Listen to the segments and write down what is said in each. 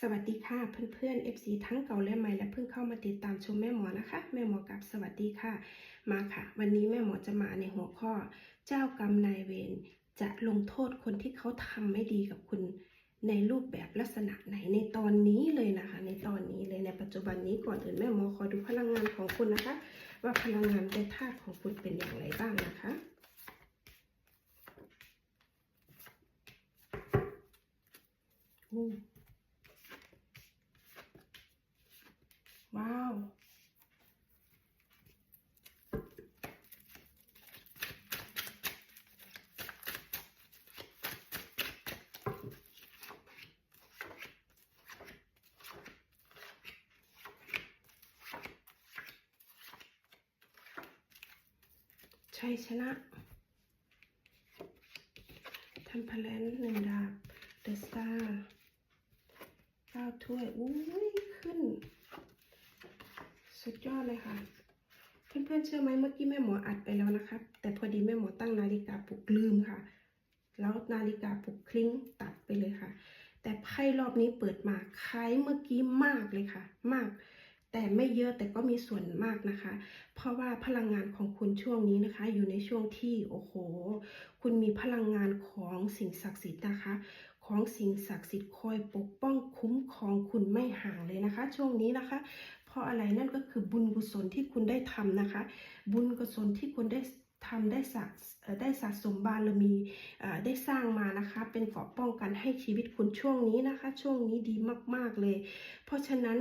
สวัสดีค่ะเพื่อนๆ FC ทั้งเก่าและใหม่และเพิ่งเข้ามาติดตามชมแม่หมอนะคะ แม่หมอกับสวัสดีค่ะ มาค่ะ วันนี้แม่หมอจะมาในหัวข้อ เจ้ากรรมนายเวรจะลงโทษคนที่เขาทำไม่ดีกับคุณ ในรูปแบบลักษณะไหนในตอนนี้เลยนะคะ ในตอนนี้เลยในปัจจุบันนี้ก่อนอื่นแม่หมอขอดูพลังงานของคุณนะคะ ว่าพลังงานในธาตุของคุณเป็นอย่างไรบ้างนะคะอืม ว้าว ชัยชนะทันพลันหนึ่งดาบ เดอะสตาร์เก้าถ้วย อุ้ย ขึ้น สุดยอดเลยค่ะ เพื่อนๆเชื่อไหมเมื่อกี้แม่หมออัดไปแล้วนะคะแต่พอดีแม่หมอตั้งนาฬิกาปลุกลืมค่ะ แล้วนาฬิกาปลุกคลิ้งตัดไปเลยค่ะ แต่ไพ่รอบนี้เปิดมาคล้ายเมื่อกี้มากเลยค่ะ มาก แต่ไม่เยอะแต่ก็มีส่วนมากนะคะ เพราะว่าพลังงานของคุณช่วงนี้นะคะ อยู่ในช่วงที่โอ้โห คุณมีพลังงานของสิ่งศักดิ์สิทธิ์นะคะของสิ่งศักดิ์สิทธิ์คอยปกป้องคุ้มครองคุณไม่ห่างเลยนะคะ ช่วงนี้นะคะ ราะอะไรนั่นก็คือบุญกุศลที่คุณได้ทำนะคะ บุญกุศลที่คุณได้ทำได้สะได้สะสมบารมีได้สร้างมานะคะ เป็นเกราะป้องกันให้ชีวิตคุณช่วงนี้นะคะ ช่วงนี้ดีมาก ๆเลย เพราะฉะนั้น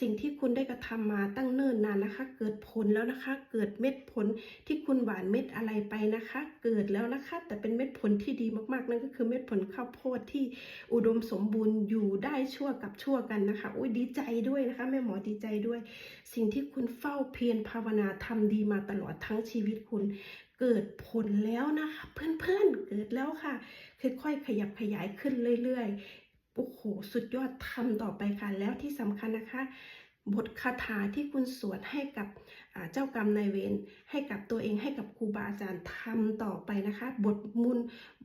สิ่งที่คุณได้กระทำมาตั้งเนิ่นนานนะคะ เกิดผลแล้วนะคะ เกิดเม็ดผลที่คุณหว่านเม็ดอะไรไปนะคะ เกิดแล้วนะคะ แต่เป็นเม็ดผลที่ดีมากๆนั่นก็คือเม็ดผลข้าวโพดที่อุดมสมบูรณ์อยู่ได้ชั่วกับชั่วกันนะคะอุ้ยดีใจด้วยนะคะแม่หมอดีใจด้วย สิ่งที่คุณเฝ้าเพียรภาวนาทำดีมาตลอดทั้งชีวิตคุณ เกิดผลแล้วนะคะ เพื่อนๆเกิดแล้วค่ะค่อยๆขยับขยายขึ้นเรื่อยๆ โอ้โหสุดยอดทำต่อไปค่ะ แล้วที่สำคัญนะคะ บทคาถาที่คุณสวดให้กับ เจ้ากรรมนายเวรให้กับตัวเองให้กับครูบาอาจารย์ทำต่อไปนะคะ บทมุน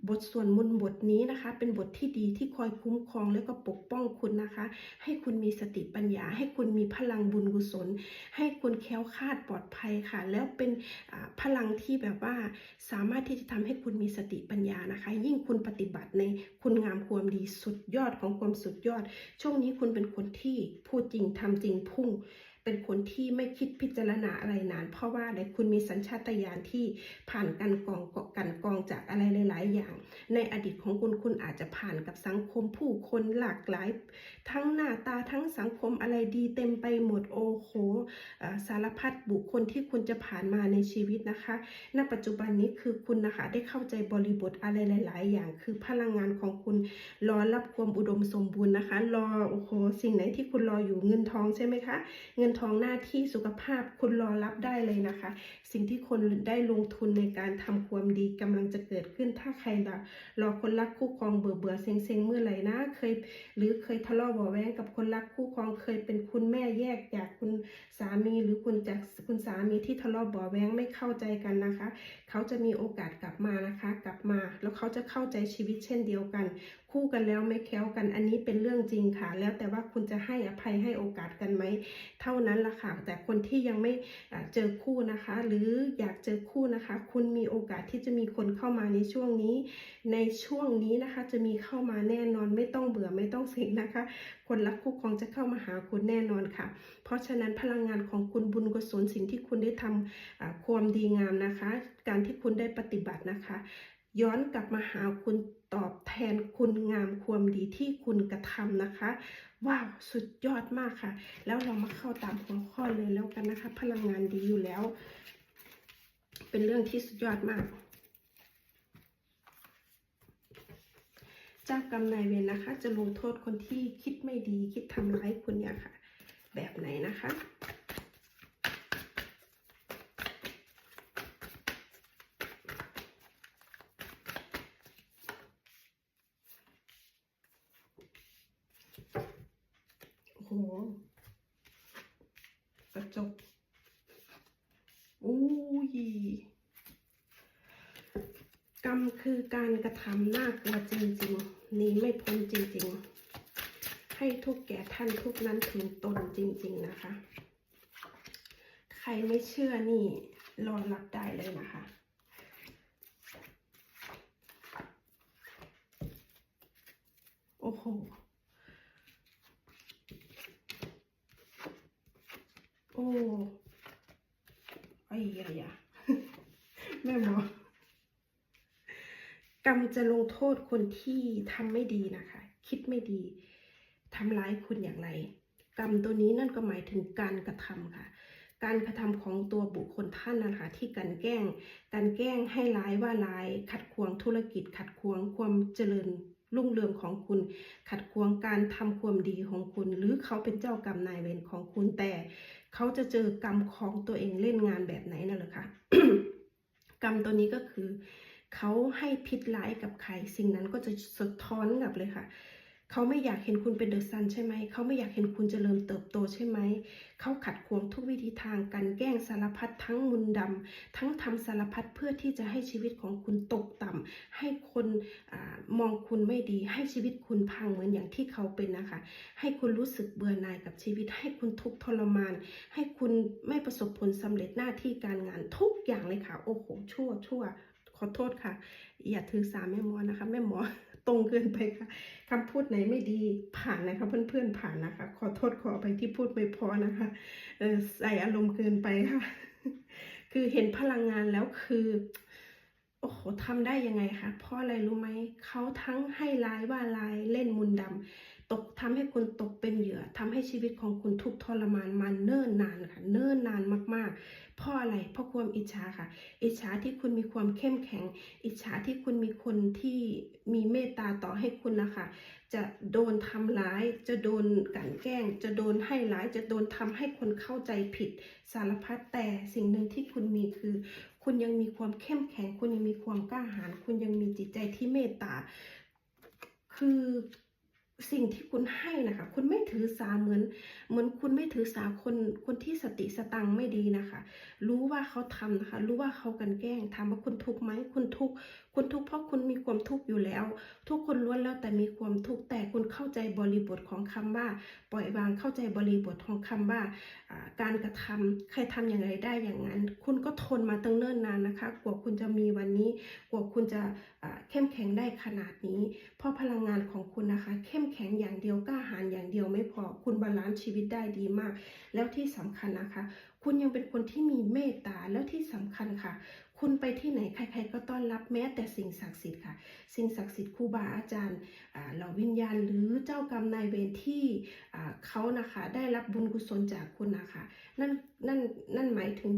บทส่วนมุนบทนี้นะคะ เป็นบทที่ดีที่คอยคุ้มครองแล้วก็ปกป้องคุณนะคะ ให้คุณมีสติปัญญา ให้คุณมีพลังบุญกุศล ให้คุณแค้วคาดปลอดภัยค่ะ แล้วเป็นพลังที่แบบว่าสามารถที่จะทำให้คุณมีสติปัญญานะคะ ยิ่งคุณปฏิบัติในคุณงามความดีสุดยอดของความสุดยอด ช่วงนี้คุณเป็นคนที่พูดจริงทำจริงพุ่ง เป็นคนที่ไม่คิดพิจารณาอะไรนาน เพราะว่าอะไรคุณมีสัญชาตญาณที่ผ่านการกองกันกองจากอะไรหลาย ๆ อย่าง ในอดีตของคุณคุณอาจจะผ่านกับสังคมผู้คนหลากหลาย ทั้งหน้าตาทั้งสังคมอะไรดีเต็มไปหมดโอ้โหสารพัดบุคคลที่คุณจะผ่านมาในชีวิตนะคะ ณ ปัจจุบันนี้คือคุณนะคะได้เข้าใจบริบทอะไรหลาย ๆ อย่าง คือพลังงานของคุณรอรับความอุดมสมบูรณ์นะคะ รอโอ้โหสิ่งไหนที่คุณรออยู่เงินทองใช่ไหมคะเงินทองหน้าที่สุขภาพคุณรอรับได้เลยนะคะ สิ่งที่คนได้ลงทุนในการทำความดีกำลังจะเกิดขึ้นถ้าใครรอรอคนรักคู่ครองเบื่อเบื่อเซ็งเซ็งเมื่อไหร่นะเคย หรือเคยทะเลาะเบาแว้งกับคนรักคู่ครองเคยเป็นคุณแม่แยกจากคุณสามีหรือคุณจากคุณสามีที่ทะเลาะเบาแว้งไม่เข้าใจกันนะคะ เขาจะมีโอกาสกลับมานะคะ กลับมา แล้วเขาจะเข้าใจชีวิตเช่นเดียวกันคู่กันแล้วไม่แคล้วกัน อันนี้เป็นเรื่องจริงค่ะ แล้วแต่ว่าคุณจะให้อภัยให้โอกาสกันไหม เท่านั้นละค่ะ แต่คนที่ยังไม่เจอคู่นะคะ หรืออยากเจอคู่นะคะ คุณมีโอกาสที่จะมีคนเข้ามาในช่วงนี้ ในช่วงนี้นะคะ จะมีเข้ามาแน่นอนไม่ต้องเบื่อไม่ต้องเซ็งนะคะ คนรักคู่ครองจะเข้ามาหาคุณแน่นอนค่ะ เพราะฉะนั้นพลังงานของคุณบุญกุศลสิ่งที่คุณได้ทำอ่าความดีงามนะคะ การที่คุณได้ปฏิบัตินะคะ ย้อนกลับมาหาคุณ ตอบแทนคุณงามความดีที่คุณกระทำนะคะ ว้าว สุดยอดมากค่ะ แล้วเรามาเข้าตามหัวข้อเลยแล้วกันนะคะ พลังงานดีอยู่แล้ว เป็นเรื่องที่สุดยอดมาก เจ้ากรรมนายเวรนะคะ จะลงโทษคนที่คิดไม่ดีคิดทำร้ายคุณเนี่ยค่ะ แบบไหนนะคะ โอ้โห กระจกอู้ยกรรม คือการกระทำน่ากลัวจริงๆหนีไม่พ้นจริงๆ ให้ทุกแก่ท่านทุกนั้นถึงตนจริงๆนะคะ ใครไม่เชื่อนี่รอรับได้เลยนะคะโอ้โหโอ้ไอ้ยะยแม่หมอ รรมจะลงโทษคนที่ทำไม่ดีนะคะ คิดไม่ดีทำร้ายคุณอย่างไร กรรมตัวนี้นั่นก็หมายถึงการกระทำค่ะ การกระทำของตัวบุคคลท่านนะคะ ที่กันแกล้งการแกล้งให้ร้ายว่าร้าย ขัดขวางธุรกิจ ขัดขวางความเจริญรุ่งเรืองของคุณ ขัดขวางการทำความดีของคุณ หรือเขาเป็นเจ้ากรรมนายเวรของคุณแต่เขาจะเจอกรรมของตัวเองเล่นงานแบบไหนนั่นแหละค่ะกรรมตัวนี้ก็คือ เขาให้พิษร้ายกับใคร สิ่งนั้นก็จะสะท้อนกลับเลยค่ะ เขาไม่อยากเห็นคุณเป็นเดอะซันใช่ไหม เขาไม่อยากเห็นคุณเจริญเติบโตใช่ไหม เขาขัดขวางทุกวิธีทางการแกล้งสารพัดทั้งมุนดำทั้งทำสารพัดเพื่อที่จะให้ชีวิตของคุณตกต่ำให้คนอมองคุณไม่ดี ให้ชีวิตคุณพังเหมือนอย่างที่เขาเป็นนะคะ ให้คุณรู้สึกเบื่อหน่ายกับชีวิต ให้คุณทุกข์ทรมาน ให้คุณไม่ประสบผลสำเร็จหน้าที่การงานทุกอย่างเลยค่ะ โอ้โห ชั่วชั่ว ขอโทษค่ะ อย่าถือสาแม่หมอนะคะ แม่หมอตรงเกินไปค่ะคำพูดไหนไม่ดีผ่านนะคะ เพื่อนๆผ่านนะคะ ขอโทษขอไปที่พูดไม่พอนะคะเออใส่อารมณ์เกินไปค่ะ คือเห็นพลังงานแล้วคือโอ้โหทำได้ยังไงคะเพราะอะไรรู้ไหมเขาทั้งให้ร้ายว่าร้ายเล่นมุนดำ ตกทำให้คุณตกเป็นเหยื่อทำให้ชีวิตของคุณทุกทรมานมาเนิ่นนานค่ะเนิ่นนานมากๆ เพราะอะไรเพราะความอิจฉาค่ะ อิจฉาที่คุณมีความเข้มแข็ง อิจฉาที่คุณมีคนที่มีเมตตาต่อให้คุณนะคะ จะโดนทำร้าย จะโดนกลั่นแกล้ง จะโดนให้ร้าย จะโดนทำให้คนเข้าใจผิด สารพัดแต่สิ่งหนึ่งที่คุณมีคือ คุณยังมีความเข้มแข็ง คุณยังมีความกล้าหาญคุณยังมีจิตใจที่เมตตา คือ สิ่งที่คุณให้นะคะ คุณไม่ถือสาเหมือน เหมือนคุณไม่ถือสาคนคนที่สติสตังไม่ดีนะคะ รู้ว่าเขาทำนะคะ รู้ว่าเขากันแกล้งถามว่าคุณทุกไหมคุณทุกคุณทุกข์เพราะคุณมีความทุกข์อยู่แล้ว ทุกคนล้วนแล้วแต่มีความทุกข์แต่คุณเข้าใจบริบทของคำว่า ปล่อยวางเข้าใจบริบทของคำว่าอ่าการกระทำใครทำอย่างไรได้อย่างนั้น คุณก็ทนมาตั้งเนิ่นนานนะคะกว่าคุณจะมีวันนี้กว่าคุณจะเข้มแข็งได้ขนาดนี้ เพราะพลังงานของคุณนะคะ เข้มแข็งอย่างเดียวกล้าหาญอย่างเดียวไม่พอคุณบาลานซ์ชีวิตได้ดีมาก แล้วที่สำคัญนะคะ คุณยังเป็นคนที่มีเมตตาแล้วที่สำคัญค่ะ คุณไปที่ไหนใคร ๆ ก็ต้อนรับแม้แต่สิ่งศักดิ์สิทธิ์ค่ะ สิ่งศักดิ์สิทธิ์ครูบาอาจารย์เหล่าวิญญาณหรือเจ้ากรรมนายเวรที่เขานะคะได้รับบุญกุศลจากคุณนะคะนั่นนั่นนั่นหมายถึง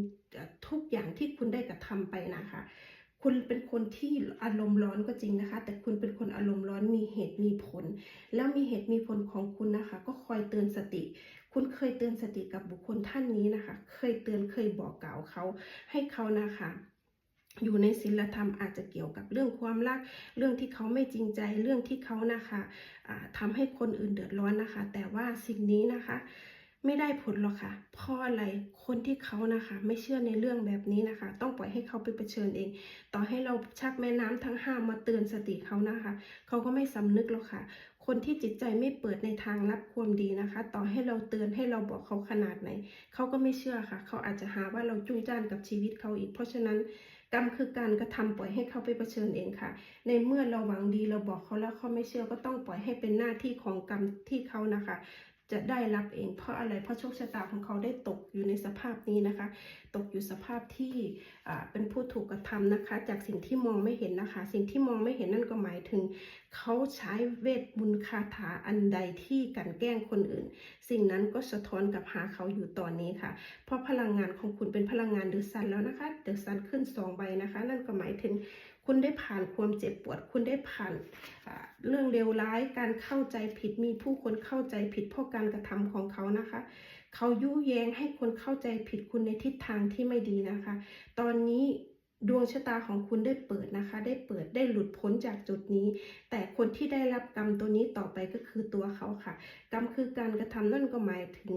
ทุกอย่างที่คุณได้กระทำไปนะคะคุณเป็นคนที่อารมณ์ร้อนก็จริงนะคะ แต่คุณเป็นคนอารมณ์ร้อนมีเหตุมีผล แล้วมีเหตุมีผลของคุณนะคะ ก็คอยเตือนสติ คุณเคยเตือนสติกับบุคคลท่านนี้นะคะ เคยเตือนเคยบอกกล่าวเขาให้เขานะคะ อยู่ในศีลธรรมอาจจะเกี่ยวกับเรื่องความรัก เรื่องที่เขาไม่จริงใจเรื่องที่เขานะคะอ่าทำให้คนอื่นเดือดร้อนนะคะ แต่ว่าสิ่งนี้นะคะ ไม่ได้ผลหรอกค่ะเพราะอะไรคนที่เขานะคะ ไม่เชื่อในเรื่องแบบนี้นะคะ ต้องปล่อยให้เขาไปเผชิญเอง ต่อให้เราชักแม่น้ำทั้งห้ามาเตือนสติเขานะคะ เขาก็ไม่สำนึกหรอกค่ะคนที่จิตใจไม่เปิดในทางรับความดีนะคะ ต่อให้เราเตือนให้เราบอกเขาขนาดไหน เขาก็ไม่เชื่อค่ะ เขาอาจจะหาว่าเราจุ้งจ้านกับชีวิตเขาอีก เพราะฉะนั้น กรรมคือการกระทำปล่อยให้เขาไปเผชิญเองค่ะ ในเมื่อเราหวังดีเราบอกเขาแล้วเขาไม่เชื่อก็ต้องปล่อยให้เป็นหน้าที่ของกรรมที่เขานะคะ จะได้รับเอง เพราะอะไรเพราะโชคชะตาของเขาได้ตกอยู่ในสภาพนี้นะคะ ตกอยู่สภาพที่เป็นผู้ถูกกระทำนะคะ จากสิ่งที่มองไม่เห็นนะคะ สิ่งที่มองไม่เห็นนั่นก็หมายถึง เขาใช้เวทมนต์คาถาอันใดที่กลันแกล้งคนอื่น สิ่งนั้นก็สะท้อนกับหาเขาอยู่ตอนนี้ค่ะ เพราะพลังงานของคุณเป็นพลังงานเดือะซันแล้วนะคะเดือะซันขึ้นสองใบนะคะ นั่นก็หมายถึง คุณได้ผ่านความเจ็บปวด คุณได้ผ่านเรื่องเลวร้ายการเข้าใจผิดมีผู้คนเข้าใจผิดเพราะการกระทำของเขานะคะ เขายุแยงให้คนเข้าใจผิดคุณในทิศทางที่ไม่ดีนะคะ ตอนนี้ ดวงชะตาของคุณได้เปิดนะคะ ได้เปิดได้หลุดพ้นจากจุดนี้ แต่คนที่ได้รับกรรมตัวนี้ต่อไปก็คือตัวเขาค่ะ กรรมคือการกระทำนั่นก็หมายถึง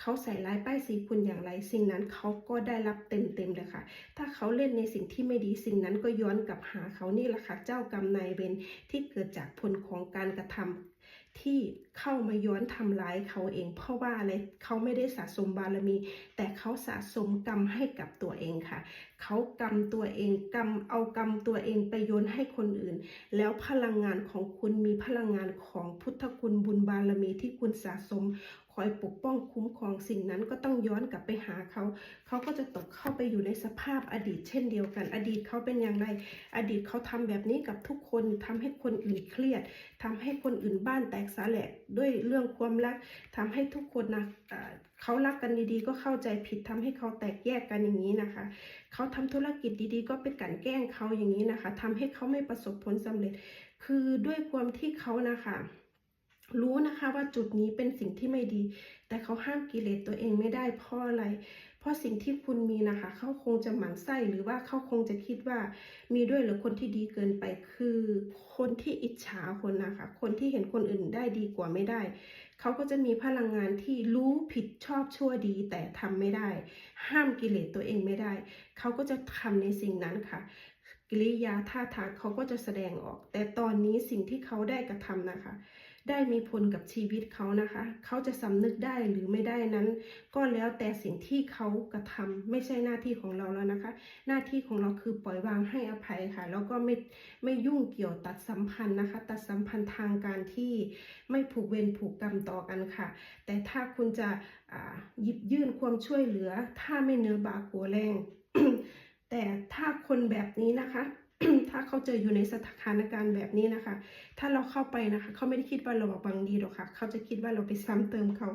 เขาใส่ร้ายป้ายสีคุณอย่างไร สิ่งนั้นเขาก็ได้รับเต็มๆเลยค่ะ ถ้าเขาเล่นในสิ่งที่ไม่ดีสิ่งนั้นก็ย้อนกลับหาเขานี่แหละค่ะ เจ้ากรรมนายเวรที่เกิดจากผลของการกระทำ ที่เข้ามาย้อนทำร้ายเขาเอง เพราะว่าอะไรเขาไม่ได้สะสมบารมี แต่เขาสะสมกรรมให้กับตัวเองค่ะ เขากรรมตัวเองกรรมเอากรรมตัวเองไปโยนให้คนอื่น แล้วพลังงานของคุณมีพลังงานของพุทธคุณบุญบารมีที่คุณสะสม คอยปกป้องคุ้มครองสิ่งนั้นก็ต้องย้อนกลับไปหาเขา เขาก็จะตกเข้าไปอยู่ในสภาพอดีตเช่นเดียวกัน อดีตเขาเป็นอย่างไร อดีตเขาทำแบบนี้กับทุกคนทำให้คนอื่นเครียดทำให้คนอื่นบ้านแตกสาแหลกด้วยเรื่องความรักทำให้ทุกคนนะเขารักกันดีๆ ก็เข้าใจผิดทำให้เขาแตกแยกกันอย่างนี้นะคะ เขาทำธุรกิจดีๆ ก็ไปกลั่นแกล้งเขาอย่างนี้นะคะทำให้เขาไม่ประสบผลสำเร็จ คือด้วยความที่เขานะคะ รู้นะคะว่าจุดนี้เป็นสิ่งที่ไม่ดี แต่เขาห้ามกิเลสตัวเองไม่ได้เพราะอะไร เพราะสิ่งที่คุณมีนะคะ เขาคงจะหมั่นไส้หรือว่าเขาคงจะคิดว่ามีด้วยหรือคนที่ดีเกินไปคือ คนที่อิจฉาคนนะคะ คนที่เห็นคนอื่นได้ดีกว่าไม่ได้ เขาก็จะมีพลังงานที่รู้ผิดชอบชั่วดีแต่ทำไม่ได้ ห้ามกิเลสตัวเองไม่ได้ เขาก็จะทำในสิ่งนั้นค่ะกิริยาท่าทางเขาก็จะแสดงออก แต่ตอนนี้สิ่งที่เขาได้กระทำนะคะ ได้มีผลกับชีวิตเขานะคะ เขาจะสำนึกได้หรือไม่ได้นั้น ก็แล้วแต่สิ่งที่เขากระทำไม่ใช่หน้าที่ของเราแล้วนะคะ หน้าที่ของเราคือปล่อยวางให้อภัยค่ะ แล้วก็ไม่ไม่ยุ่งเกี่ยวตัดสัมพันธ์นะคะ ตัดสัมพันธ์ทางการที่ไม่ผูกเวรผูกกรรมต่อกันค่ะ แต่ถ้าคุณจะหยิบยื่นความช่วยเหลือ ถ้าไม่เนื้อบากัวแรง แต่ถ้าคนแบบนี้นะคะ ถ้าเขาเจออยู่ในสถานการณ์แบบนี้นะคะ ถ้าเราเข้าไปนะคะ เขาไม่ได้คิดว่าเราบังดีหรอกค่ะ เขาจะคิดว่าเราไปซ้ำเติมเขา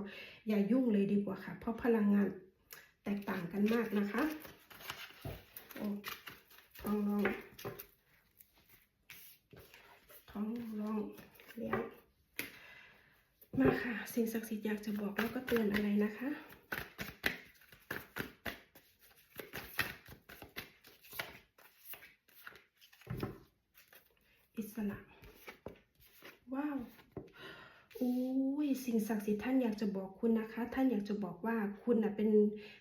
อย่ายุ่งเลยดีกว่าค่ะ เพราะพลังงานแตกต่างกันมากนะคะโอ้ทองรองทองรองเลี้ยงมาค่ะ สิ่งศักดิ์สิทธิ์อยากจะบอกแล้วก็เตือนอะไรนะคะ อิสระ ว้าวอุ้ยสิ่ง ศักดิ์สิทธิ์ท่านอยากจะบอกคุณนะคะ ท่านอยากจะบอกว่าคุณน่ะเป็น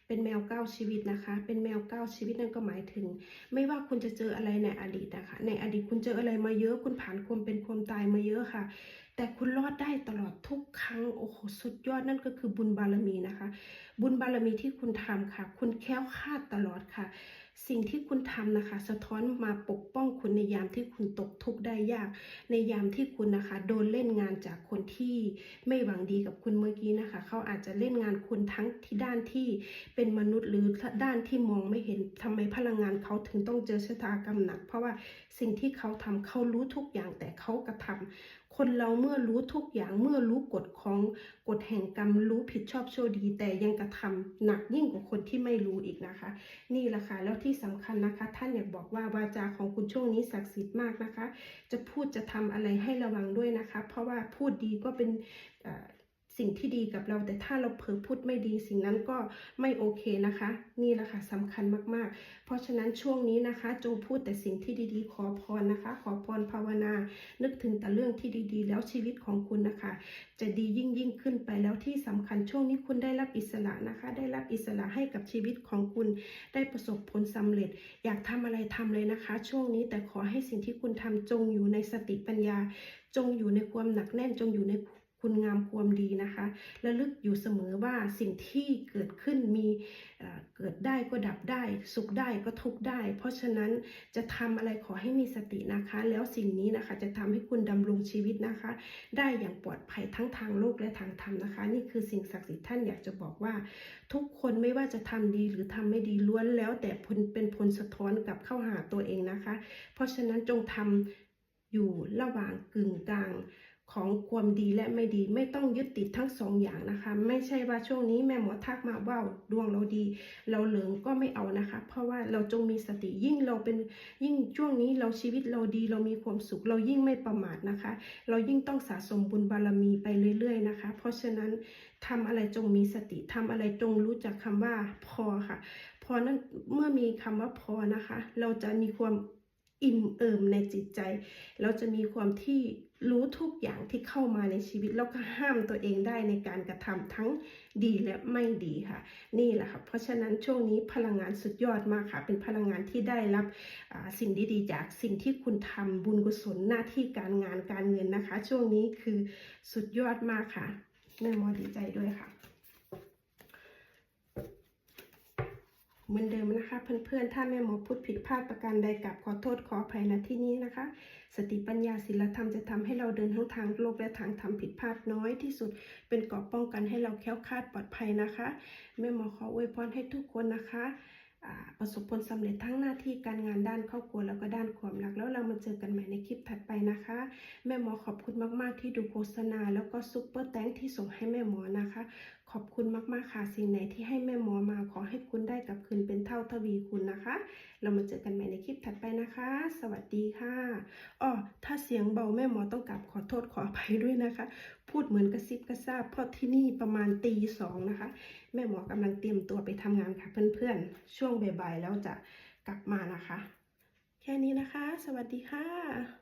เป็นแมวเก้าชีวิตนะคะ เป็นแมวเก้าชีวิตนั่นก็หมายถึง ไม่ว่าคุณจะเจออะไรในอดีตนะคะ ในอดีตคุณเจออะไรมาเยอะ คุณผ่านความเป็นความตายมาเยอะค่ะ แต่คุณรอดได้ตลอดทุกครั้งโอ้โหสุดยอดนั่นก็คือบุญบารมีนะคะ บุญบารมีที่คุณทำค่ะ คุณแค้วคาดตลอดค่ะ สิ่งที่คุณทำนะคะ สะท้อนมาปกป้องคุณในยามที่คุณตกทุกข์ได้ยาก ในยามที่คุณนะคะ โดนเล่นงานจากคนที่ไม่หวังดีกับคุณเมื่อกี้นะคะ เขาอาจจะเล่นงานคุณทั้งที่ด้านที่เป็นมนุษย์หรือด้านที่มองไม่เห็นทำไมพลังงานเขาถึงต้องเจอชะตากรรมหนัก เพราะว่าสิ่งที่เขาทำเขารู้ทุกอย่างแต่เขากระทำ คนเราเมื่อรู้ทุกอย่างเมื่อรู้กฎของกฎแห่งกรรมรู้ผิดชอบชั่วดี แต่ยังกระทำหนักยิ่งกว่าคนที่ไม่รู้อีกนะคะ นี่แหละค่ะแล้วที่สำคัญนะคะ ท่านอยากบอกว่าวาจาของคุณช่วงนี้ศักดิ์สิทธิ์มากนะคะ จะพูดจะทำอะไรให้ระวังด้วยนะคะ เพราะว่าพูดดีก็เป็น สิ่งที่ดีกับเรา แต่ถ้าเราเผลอพูดไม่ดีสิ่งนั้นก็ไม่โอเคนะคะ นี่แหละค่ะสำคัญมากๆ เพราะฉะนั้นช่วงนี้นะคะ จงพูดแต่สิ่งที่ดีๆ ขอพรนะคะ ขอพรภาวนา นึกถึงแต่เรื่องที่ดีๆ แล้วชีวิตของคุณนะคะ จะดียิ่งยิ่งขึ้นไปแล้วที่สำคัญช่วงนี้คุณได้รับอิสระนะคะ ได้รับอิสระให้กับชีวิตของคุณได้ประสบผลสำเร็จ อยากทำอะไรทำเลยนะคะ ช่วงนี้แต่ขอให้สิ่งที่คุณทำจงอยู่ในสติปัญญา จงอยู่ในความหนักแน่นจงอยู่ใน คุณงามความดีนะคะระลึกอยู่เสมอว่าสิ่งที่เกิดขึ้นมีเกิดได้ก็ดับได้ สุขได้ก็ทุกได้ เพราะฉะนั้นจะทำอะไรขอให้มีสตินะคะ แล้วสิ่งนี้นะคะจะทำให้คุณดำรงชีวิตนะคะ ได้อย่างปลอดภัยทั้งทางโลกและทางธรรมนะคะ นี่คือสิ่งศักดิ์สิทธิ์ท่านอยากจะบอกว่า ทุกคนไม่ว่าจะทำดีหรือทำไม่ดีล้วนแล้ว แต่ผลเป็นผลสะท้อนกลับเข้าหาตัวเองนะคะ เพราะฉะนั้นจงทำอยู่ระหว่างกึ่งกลาง ของความดีและไม่ดีไม่ต้องยึดติดทั้งสองอย่างนะคะ ไม่ใช่ว่าช่วงนี้แม่หมอทักมาว่าดวงเราดี เราเหลิงก็ไม่เอานะคะ เพราะว่าเราจงมีสติยิ่งเราเป็นยิ่งช่วงนี้เราชีวิตเราดีเรามีความสุข เรายิ่งไม่ประมาทนะคะ เรายิ่งต้องสะสมบุญบารมีไปเรื่อย ๆนะคะ เพราะฉะนั้นทำอะไรจงมีสติทำอะไรจงรู้จักคำว่าพอค่ะ พอนั้นเมื่อมีคำว่าพอนะคะ เราจะมีความ อิ่มเอิมในจิตใจ เราจะมีความที่รู้ทุกอย่างที่เข้ามาในชีวิต แล้วก็ห้ามตัวเองได้ในการกระทำทั้งดีและไม่ดีค่ะ นี่แหละค่ะเพราะฉะนั้นช่วงนี้พลังงานสุดยอดมากค่ะ เป็นพลังงานที่ได้รับสิ่งดีๆ จากสิ่งที่คุณทำบุญกุศลหน้าที่การงานการเงินนะคะ ช่วงนี้คือสุดยอดมากค่ะแม่มอดีใจด้วยค่ะ เหมือนเดิมนะคะ เพื่อนๆ ถ้าแม่หมอพูดผิดพลาดประการใดกับขอโทษขออภัยณที่นี้นะคะ สติปัญญาศีลธรรมจะทำให้เราเดินทั้งทางโลกและทางธรรมผิดพลาดน้อยที่สุด เป็นเกราะป้องกันให้เราแค้วคลาดปลอดภัยนะคะ แม่หมอขออวยพรให้ทุกคนนะคะประสบผลสำเร็จทั้งหน้าที่การงานด้านครอบครัวแล้วก็ด้านความรัก แล้วเรามาเจอกันใหม่ในคลิปถัดไปนะคะ แม่หมอขอบคุณมากๆที่ดูโฆษณา แล้วก็ซุปเปอร์แตงที่ส่งให้แม่หมอนะคะ ขอบคุณมาก ๆ ค่ะ สิ่งไหนที่ให้แม่หมอมาขอให้คุณได้กลับคืนเป็นเท่าทวีคุณนะคะ เรามาเจอกันใหม่ในคลิปถัดไปนะคะ สวัสดีค่ะอ้อถ้าเสียงเบาแม่หมอต้องกลับขอโทษขออภัยด้วยนะคะ พูดเหมือนกระซิบกระซาบเพราะที่นี่ประมาณตีสองนะคะ แม่หมอกำลังเตรียมตัวไปทำงานค่ะเพื่อนๆ ช่วงบ่ายๆแล้วจะกลับมานะคะ แค่นี้นะคะ สวัสดีค่ะ